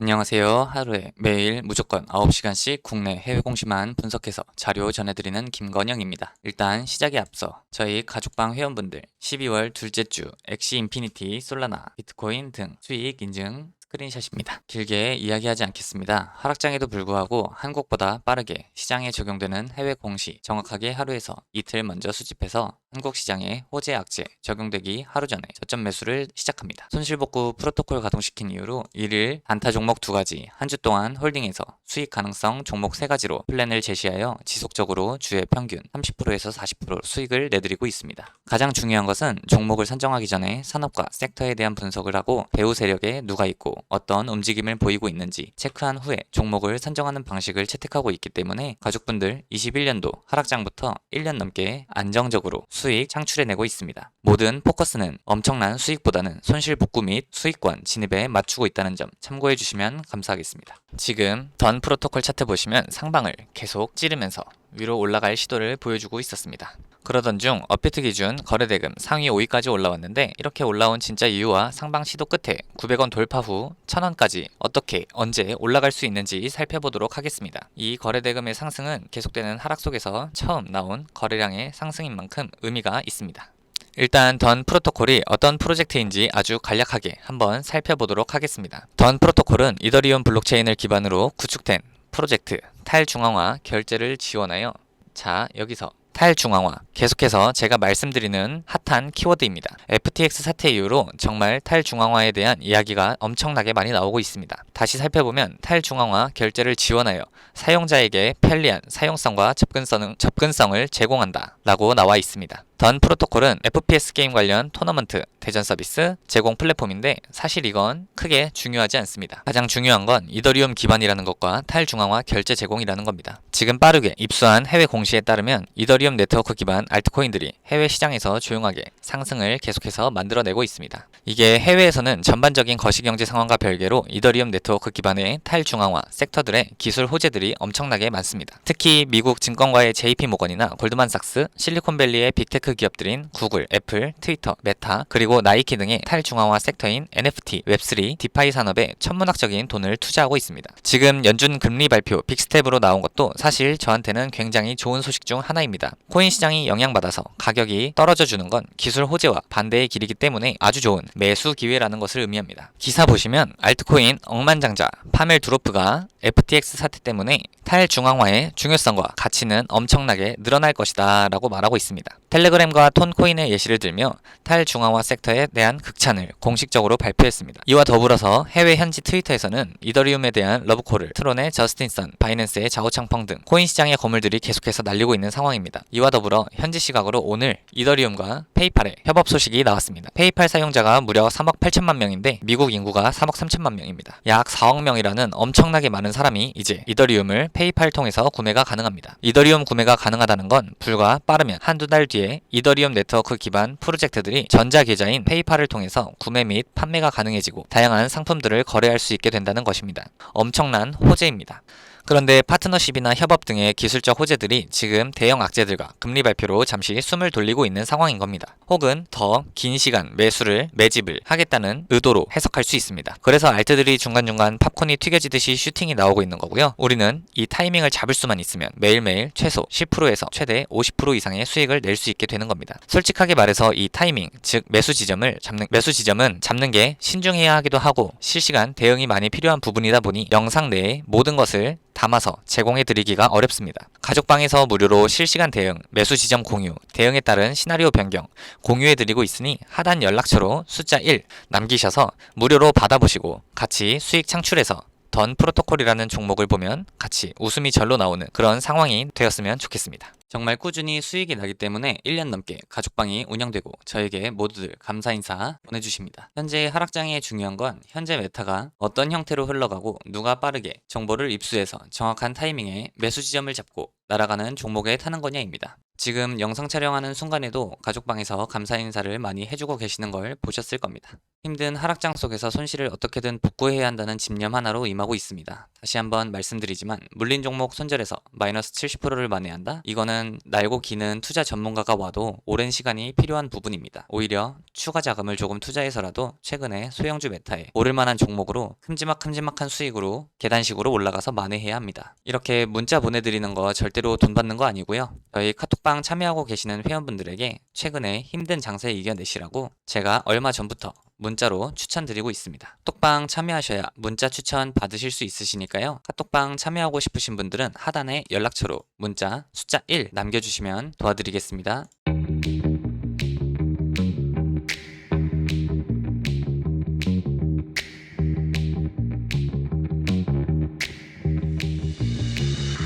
안녕하세요. 하루에 매일 무조건 9시간씩 국내 해외 공시만 분석해서 자료 전해드리는 김건영입니다. 일단 시작에 앞서 저희 가족방 회원분들 12월 둘째 주 엑시 인피니티, 솔라나, 비트코인 등 수익 인증 스크린샷입니다. 길게 이야기하지 않겠습니다. 하락장에도 불구하고 한국보다 빠르게 시장에 적용되는 해외 공시 정확하게 하루에서 이틀 먼저 수집해서 한국 시장에 호재 악재 적용되기 하루 전에 저점 매수를 시작합니다. 손실복구 프로토콜 가동시킨 이후로 1일 단타 종목 두 가지 한 주 동안 홀딩해서 수익 가능성 종목 세 가지로 플랜을 제시하여 지속적으로 주의 평균 30%에서 40% 수익을 내드리고 있습니다. 가장 중요한 것은 종목을 선정하기 전에 산업과 섹터에 대한 분석을 하고 배후 세력에 누가 있고 어떤 움직임을 보이고 있는지 체크한 후에 종목을 선정하는 방식을 채택하고 있기 때문에 가족분들 21년도 하락장부터 1년 넘게 안정적으로 수익 창출해내고 있습니다. 모든 포커스는 엄청난 수익보다는 손실 복구 및 수익권 진입에 맞추고 있다는 점 참고해 주시면 감사하겠습니다. 지금 던 프로토콜 차트 보시면 상방을 계속 찌르면서 위로 올라갈 시도를 보여주고 있었습니다. 그러던 중 업비트 기준 거래대금 상위 5위까지 올라왔는데 이렇게 올라온 진짜 이유와 상방 시도 끝에 900원 돌파 후 1000원까지 어떻게 언제 올라갈 수 있는지 살펴보도록 하겠습니다. 이 거래대금의 상승은 계속되는 하락 속에서 처음 나온 거래량의 상승인 만큼 의미가 있습니다. 일단 던 프로토콜이 어떤 프로젝트인지 아주 간략하게 한번 살펴보도록 하겠습니다. 던 프로토콜은 이더리움 블록체인을 기반으로 구축된 프로젝트 탈중앙화 결제를 지원하여 자 여기서 탈중앙화 계속해서 제가 말씀드리는 핫한 키워드입니다. FTX 사태 이후로 정말 탈중앙화에 대한 이야기가 엄청나게 많이 나오고 있습니다. 다시 살펴보면 탈중앙화 결제를 지원하여 사용자에게 편리한 사용성과 접근성, 접근성을 제공한다 라고 나와 있습니다. 던 프로토콜은 FPS 게임 관련 토너먼트 대전 서비스 제공 플랫폼인데 사실 이건 크게 중요하지 않습니다. 가장 중요한 건 이더리움 기반이라는 것과 탈중앙화 결제 제공이라는 겁니다. 지금 빠르게 입수한 해외 공시에 따르면 이더리움 네트워크 기반 알트코인들이 해외 시장에서 조용하게 상승을 계속해서 만들어내고 있습니다. 이게 해외에서는 전반적인 거시경제 상황과 별개로 이더리움 네트워크 기반의 탈중앙화 섹터들의 기술 호재들이 엄청나게 많습니다. 특히 미국 증권가의 JP 모건이나 골드만삭스, 실리콘밸리의 빅테크 기업들인 구글, 애플, 트위터, 메타, 그리고 나이키 등의 탈중앙화 섹터인 NFT, 웹3, 디파이 산업에 천문학적인 돈을 투자하고 있습니다. 지금 연준 금리 발표 빅스텝으로 나온 것도 사실 저한테는 굉장히 좋은 소식 중 하나입니다. 코인 시장이 영향받아서 가격이 떨어져 주는 건 기술 호재와 반대의 길이기 때문에 아주 좋은 매수 기회라는 것을 의미합니다. 기사 보시면 알트코인 억만장자 파멜 드로프가 FTX 사태 때문에 탈중앙화의 중요성과 가치는 엄청나게 늘어날 것이다 라고 말하고 있습니다. 텔레그램과 톤코인의 예시를 들며 탈중앙화 섹터에 대한 극찬을 공식적으로 발표했습니다. 이와 더불어서 해외 현지 트위터에서는 이더리움에 대한 러브콜을 트론의 저스틴 선, 바이낸스의 자오창펑 등 코인 시장의 거물들이 계속해서 날리고 있는 상황입니다. 이와 더불어 현지 시각으로 오늘 이더리움과 페이팔의 협업 소식이 나왔습니다. 페이팔 사용자가 무려 3억 8천만 명인데 미국 인구가 3억 3천만 명입니다. 약 4억 명이라는 엄청나게 많은 사람이 이제 이더리움을 페이팔 통해서 구매가 가능합니다. 이더리움 구매가 가능하다는 건 불과 빠르면 한두 달 뒤에 이더리움 네트워크 기반 프로젝트들이 전자 계좌인 페이팔을 통해서 구매 및 판매가 가능해지고 다양한 상품들을 거래할 수 있게 된다는 것입니다. 엄청난 호재입니다. 그런데 파트너십이나 협업 등의 기술적 호재들이 지금 대형 악재들과 금리 발표로 잠시 숨을 돌리고 있는 상황인 겁니다. 혹은 더 긴 시간 매수를 매집을 하겠다는 의도로 해석할 수 있습니다. 그래서 알트들이 중간중간 팝콘이 튀겨지듯이 슈팅이 나오고 있는 거고요. 우리는 이 타이밍을 잡을 수만 있으면 매일매일 최소 10%에서 최대 50% 이상 의 수익을 낼 수 있게 되는 겁니다. 솔직하게 말해서 이 타이밍, 즉 매수 지점을 잡는 매수 지점은 잡는 게 신중해야 하기도 하고 실시간 대응이 많이 필요한 부분이다 보니 영상 내에 모든 것을 담아서 제공해 드리기가 어렵습니다. 가족방에서 무료로 실시간 대응, 매수 지점 공유, 대응에 따른 시나리오 변경 공유해 드리고 있으니 하단 연락처로 숫자 1 남기셔서 무료로 받아보시고 같이 수익 창출해서 던 프로토콜이라는 종목을 보면 같이 웃음이 절로 나오는 그런 상황이 되었으면 좋겠습니다. 정말 꾸준히 수익이 나기 때문에 1년 넘게 가족방이 운영되고 저에게 모두들 감사 인사 보내주십니다. 현재 하락장의 중요한 건 현재 메타가 어떤 형태로 흘러가고 누가 빠르게 정보를 입수해서 정확한 타이밍에 매수 지점을 잡고 날아가는 종목에 타는 거냐입니다. 지금 영상 촬영하는 순간에도 가족방에서 감사 인사를 많이 해주고 계시는 걸 보셨을 겁니다. 힘든 하락장 속에서 손실을 어떻게든 복구해야 한다는 집념 하나로 임하고 있습니다. 다시 한번 말씀드리지만 물린 종목 손절해서 마이너스 70%를 만회한다? 이거는 사실은 날고 기는 투자 전문가가 와도 오랜 시간이 필요한 부분입니다. 오히려 추가 자금을 조금 투자해서라도 최근에 소형주 메타에 오를 만한 종목으로 큼지막큼지막한 수익으로 계단식으로 올라가서 만회해야 합니다. 이렇게 문자 보내드리는 거 절대로 돈 받는 거 아니고요. 저희 카톡방 참여하고 계시는 회원분들에게 최근에 힘든 장세 이겨내시라고 제가 얼마 전부터 문자로 추천드리고 있습니다. 톡방 참여하셔야 문자 추천 받으실 수 있으시니까요. 카톡방 참여하고 싶으신 분들은 하단에 연락처로 문자 숫자 1 남겨주시면 도와드리겠습니다.